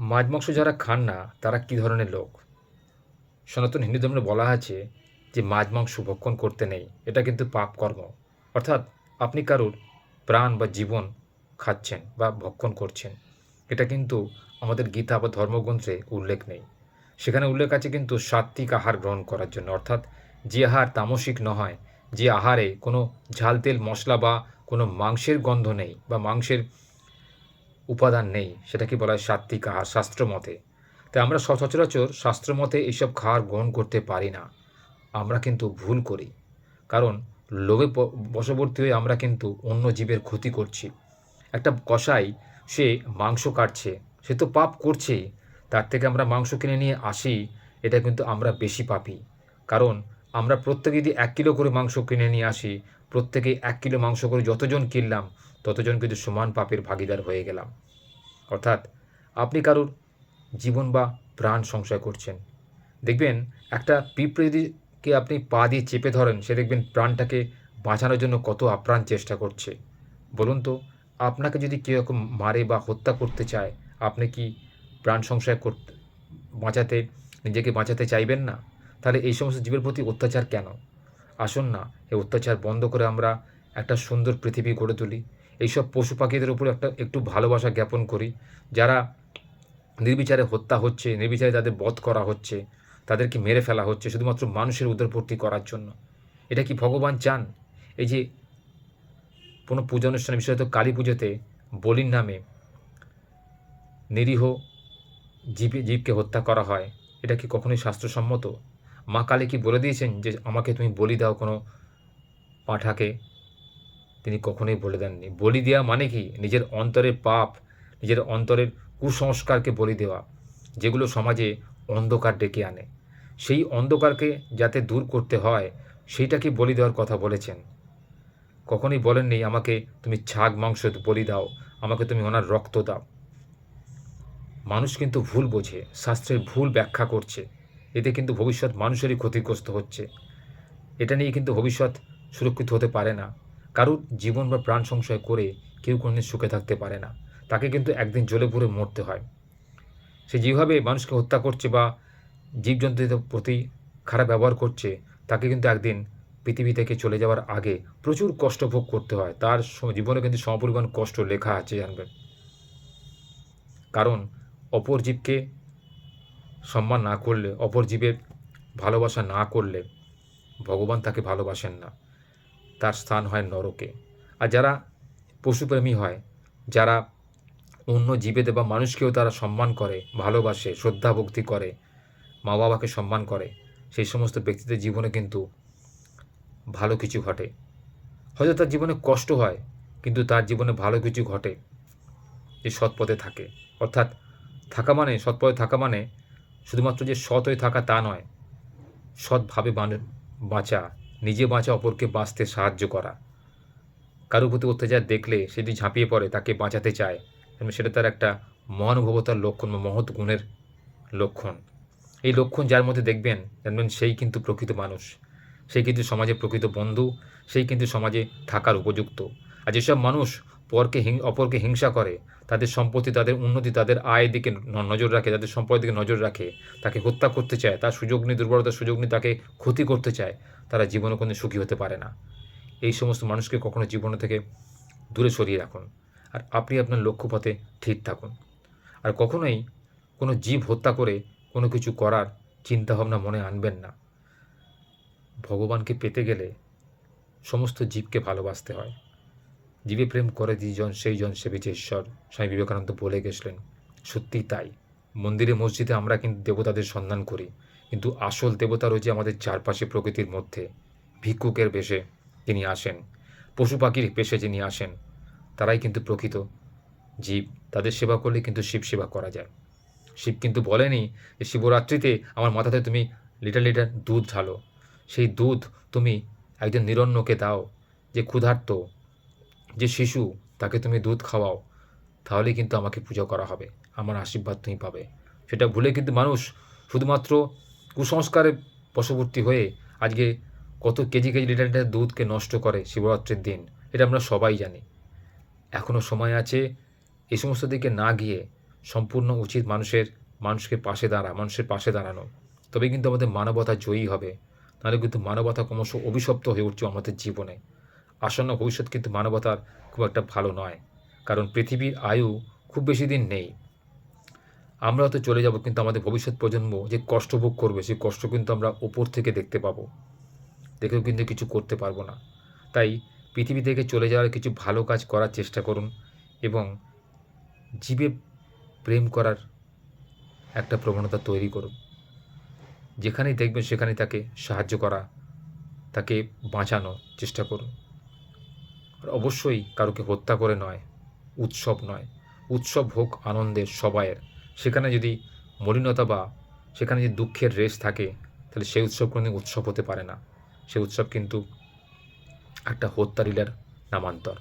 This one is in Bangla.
মাছ মাংস যারা খান না, তারা কী ধরনের লোক? সনাতন হিন্দু ধর্মে বলা আছে যে, মাছ মাংস ভক্ষণ করতে নেই, এটা কিন্তু পাপ কর্ম। অর্থাৎ আপনি কারোর প্রাণ বা জীবন খাচ্ছেন বা ভক্ষণ করছেন, এটা কিন্তু আমাদের গীতা বা ধর্মগ্রন্থে উল্লেখ নেই। সেখানে উল্লেখ আছে কিন্তু সাত্ত্বিক আহার গ্রহণ করার জন্য। অর্থাৎ যে আহার তামসিক নয় যে আহারে কোনো ঝাল তেল মশলা বা কোনো মাংসের গন্ধ নেই বা মাংসের উপাদান নেই, সেটাকে বলা হয় সাত্ত্বিক আহার, শাস্ত্র মতে। তাই আমরা সচরাচর শাস্ত্র মতে এইসব খাবার গ্রহণ করতে পারি না। আমরা কিন্তু ভুল করি। কারণ লোভে বশবর্তী হয়ে আমরা কিন্তু অন্য জীবের ক্ষতি করছি। একটা কষাই সে মাংস কাটছে, সে তো পাপ করছেই। তার থেকে আমরা মাংস কিনে নিয়ে আসি, এটা কিন্তু আমরা বেশি পাপি। কারণ আমরা প্রত্যেকে যদি এক কিলো করে মাংস কিনে নিয়ে আসি প্রত্যেকে এক কিলো মাংস করে যতজন কিনলাম ততজন কিন্তু সমান পাপের ভাগিদার হয়ে গেলাম। অর্থাৎ আপনি কারোর জীবন বা প্রাণ সংশয় করছেন। দেখবেন একটা পিঁপড়ে যদি কে আপনি পা দিয়ে চেপে ধরেন, সে দেখবেন প্রাণটাকে বাঁচানোর জন্য কত আপ্রাণ চেষ্টা করছে। বলুন তো, আপনাকে যদি কেউ এরকম মারে বা হত্যা করতে চায়, আপনি কি প্রাণ সংশয় করতে, বাঁচাতে, নিজেকে বাঁচাতে চাইবেন না? তাহলে এই সমস্ত জীবের প্রতি অত্যাচার কেন? আসুন না, এই অত্যাচার বন্ধ করে আমরা একটা সুন্দর পৃথিবী গড়ে তুলি। এইসব পশু পাখিদের উপর একটা একটু ভালোবাসা জ্ঞাপন করি। যারা নির্বিচারে হত্যা হচ্ছে, নির্বিচারে তাদের বধ করা হচ্ছে, তাদেরকে মেরে ফেলা হচ্ছে শুধুমাত্র মানুষের উদরপূর্তি করার জন্য। এটা কি ভগবান চান? এই যে কোনো পূজা অনুষ্ঠানে বিশেষত কালী পুজোতে বলির নামে নিরীহ জীব, জীবকে হত্যা করা হয়, এটা কি কখনোই শাস্ত্রসম্মত? মা কালী কি বলে দিয়েছেন যে আমাকে তুমি বলি দাও কোনো পাঁঠাকে? তিনি কখনোই বলে দেননি। বলি দেওয়া মানে কি? নিজের অন্তরের পাপ, নিজের অন্তরের কুসংস্কারকে বলি দেওয়া, যেগুলো সমাজে অন্ধকার ডেকে আনে। সেই অন্ধকারকে যাতে দূর করতে হয়, সেইটাকে বলি দেওয়ার কথা বলেছেন। কখনোই বলেননি, আমাকে তুমি ছাগ মাংস বলি দাও, আমাকে তুমি ওনার রক্ত দাও। মানুষ কিন্তু ভুল বোঝে শাস্ত্রের ভুল ব্যাখ্যা করছে। এতে কিন্তু ভবিষ্যৎ মানুষেরই ক্ষতিগ্রস্ত হচ্ছে। এটা নিয়ে কিন্তু ভবিষ্যৎ সুরক্ষিত হতে পারে না। কারুর জীবন বা প্রাণ সংশয় করে কেউ কোনোদিন সুখে থাকতে পারে না। তাকে কিন্তু একদিন জ্বলে পুড়ে মরতে হয়। সে যেভাবে মানুষকে হত্যা করছে বা জীবজন্তুদের প্রতি খারাপ ব্যবহার করছে, তাকে কিন্তু একদিন পৃথিবী থেকে চলে যাওয়ার আগে প্রচুর কষ্ট ভোগ করতে হয়। তার জীবনে কিন্তু সমপরিমাণ কষ্ট লেখা আছে, জানবেন। কারণ অপর জীবকে সম্মান না করলে অপর জীবের ভালোবাসা না করলে ভগবান তাকে ভালোবাসেন না। তার স্থান হয় নরকে। আর যারা পশুপ্রেমী হয়, যারা অন্য জীবেদের বা মানুষকেও তারা সম্মান করে, ভালোবাসে, শ্রদ্ধা ভক্তি করে মা বাবাকে সম্মান করে, সেই সমস্ত ব্যক্তিদের জীবনে কিন্তু ভালো কিছু ঘটে। হয়তো তার জীবনে কষ্ট হয়, কিন্তু তার জীবনে ভালো কিছু ঘটে যে সৎ পথে থাকে। অর্থাৎ থাকা মানে সৎ পথে থাকা মানে শুধুমাত্র যে সৎ হয়ে থাকা তা নয়, সৎভাবে বাঁচা। নিজে বাঁচা অপরকে বাঁচতে সাহায্য করা। কারও প্রতি অত্যাচার দেখলে সে যদি ঝাঁপিয়ে পড়ে, তাকে বাঁচাতে চায় এবং সেটা তার একটা মহানুভবতার লক্ষণ বা মহৎ গুণের লক্ষণ। এই লক্ষণ যার মধ্যে দেখবেন, জানবেন সেই কিন্তু প্রকৃত মানুষ। সেই কিন্তু সমাজে প্রকৃত বন্ধু, সেই কিন্তু সমাজে থাকার উপযুক্ত। আর যেসব মানুষ পরকে অপরকে হিংসা করে, তাদের সম্পত্তি, তাদের উন্নতি, তাদের আয়ের দিকে নজর রাখে তাদের সম্পদের দিকে নজর রাখে, তাকে হত্যা করতে চায়, তার সুযোগ নিয়ে দুর্বলতার সুযোগ নিয়ে তাকে ক্ষতি করতে চায়, তারা জীবনে কোনো সুখী হতে পারে না। এই সমস্ত মানুষকে কখনো জীবন থেকে দূরে সরিয়ে রাখুন। আর আপনি আপনার লক্ষ্যপথে ঠিক থাকুন। আর কখনোই কোনো জীব হত্যা করে কোনো কিছু করার চিন্তাভাবনা মনে আনবেন না। ভগবানকে পেতে গেলে সমস্ত জীবকে ভালোবাসতে হয়। জীবে প্রেম করে যিজন সেই জন সেবিছে ঈশ্বর। স্বামী বিবেকানন্দ বলে গেছিলেন, সত্যিই তাই। মন্দিরে, মসজিদে আমরা কিন্তু দেবতাদের সন্ধান করি। কিন্তু আসল দেবতা রয়েছে আমাদের চারপাশে প্রকৃতির মধ্যে। ভিক্ষুকের বেশে তিনি আসেন, পশু পাখির পেশে যিনি আসেন, তারাই কিন্তু প্রকৃত। জীব তাদের সেবা করলে কিন্তু শিব সেবা করা যায়। শিব কিন্তু বলেনি যে শিবরাত্রিতে আমার মাথাতে তুমি লিটার লিটার দুধ ঢালো। সেই দুধ তুমি একজন নিরন্নকে দাও, যে ক্ষুধার্ত যে শিশু, তাকে তুমি দুধ খাওয়াও, তাহলেই কিন্তু আমাকে পূজা করা হবে, আমার আশীর্বাদ তুমি পাবে। সেটা ভুলে কিন্তু মানুষ শুধুমাত্র কুসংস্কারে বশবর্তী হয়ে আজকে কত কেজি কেজি লিটার লিটার দুধকে নষ্ট করে শিবরাত্রির দিন, এটা আমরা সবাই জানি। এখনও সময় আছে এই সমস্ত দিকে না গিয়ে সম্পূর্ণ উচিত মানুষের, মানুষকে পাশে দাঁড়া, মানুষের পাশে দাঁড়ানো। তবে কিন্তু আমাদের মানবতা জয়ী হবে। নাহলে কিন্তু মানবতা ক্রমশ অভিশপ্ত হয়ে উঠছে আমাদের জীবনে। আসন্ন ভবিষ্যৎ কিন্তু মানবতার খুব একটা ভালো নয়, কারণ পৃথিবীর আয়ু খুব বেশি দিন নেই। আমরা হয়তো চলে যাব, কিন্তু আমাদের ভবিষ্যৎ প্রজন্ম যে কষ্ট ভোগ করবে, সেই কষ্ট কিন্তু আমরা ওপর থেকে দেখতে পাবো। দেখেও কিন্তু কিছু করতে পারব না। তাই পৃথিবী থেকে চলে যাওয়ার কিছু ভালো কাজ করার চেষ্টা করুন এবং জীবে প্রেম করার একটা প্রবণতা তৈরি করুন। যেখানেই দেখবেন সেখানেই তাকে সাহায্য করা, তাকে বাঁচানো চেষ্টা করুন। অবশ্যই কারোকে হত্যা করে নয়, উৎসব নয়। উৎসব হোক আনন্দের সবাইয়ের। সেখানে যদি মলিনতা বা সেখানে যদি দুঃখের রেশ থাকে, তাহলে সেই উৎসব কোনো উৎসব হতে পারে না। সে উৎসব কিন্তু একটা হত্যা লীলার নামান্তর।